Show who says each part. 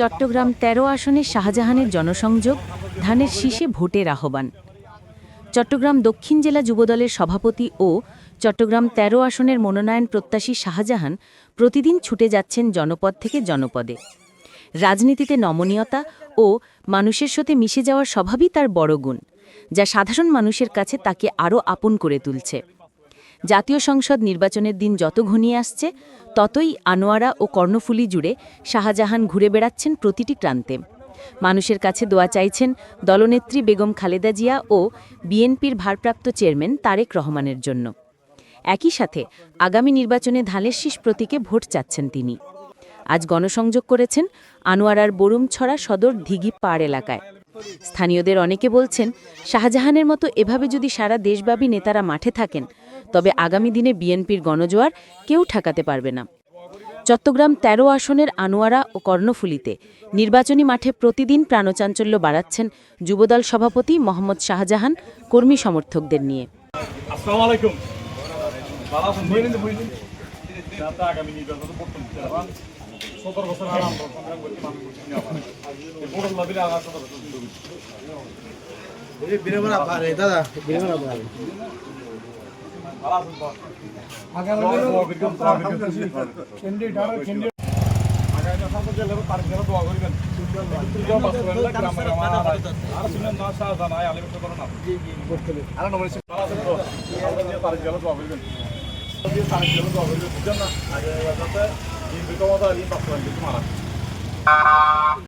Speaker 1: চট্টগ্রাম ১৩ আসনে শাহজাহানের জনসংযোগ, ধানের শীষে ভোটের আহ্বান। চট্টগ্রাম দক্ষিণ জেলা যুবদলের সভাপতি ও চট্টগ্রাম ১৩ আসনের মনোনয়ন প্রত্যাশী শাহজাহান প্রতিদিন ছুটে যাচ্ছেন জনপদ থেকে জনপদে। রাজনীতিতে নমনীয়তা ও মানুষের সাথে মিশে যাওয়ার স্বভাবই তার বড় গুণ, যা সাধারণ মানুষের কাছে তাকে আরও আপন করে তুলছে। জাতীয় সংসদ নির্বাচনের দিন যত ঘনিয়ে আসছে, ততই আনোয়ারা ও কর্ণফুলি জুড়ে শাহজাহান ঘুরে বেড়াচ্ছেন প্রতিটি প্রান্তে। মানুষের কাছে দোয়া চাইছেন দলনেত্রী বেগম খালেদা জিয়া ও বিএনপির ভারপ্রাপ্ত চেয়ারম্যান তারেক রহমানের জন্য। একই সাথে আগামী নির্বাচনে ধানের শীষ প্রতীকে ভোট চাচ্ছেন তিনি। আজ গণসংযোগ করেছেন আনোয়ারার বরুমছড়া সদর দিঘি পাড় এলাকায়। স্থানীয়দের অনেকে বলছেন, শাহজাহানের মতো এভাবে যদি সারা দেশব্যাপী নেতারা মাঠে থাকেন তবে আগামী দিনে বিএনপির গণজোয়ার কেউ ঠেকাতে পারবে না। চট্টগ্রাম ১৩ আসনের আনোয়ারা ও কর্ণফুলিতে নির্বাচনী মাঠে প্রতিদিন প্রাণচাঞ্চল্য বাড়াচ্ছেন যুবদল সভাপতি মোহাম্মদ শাহজাহান কর্মী সমর্থকদের নিয়ে।
Speaker 2: দাদা
Speaker 3: আগে যাতে এই বিকমতা এই বাস্তবায়ন কিছু মারা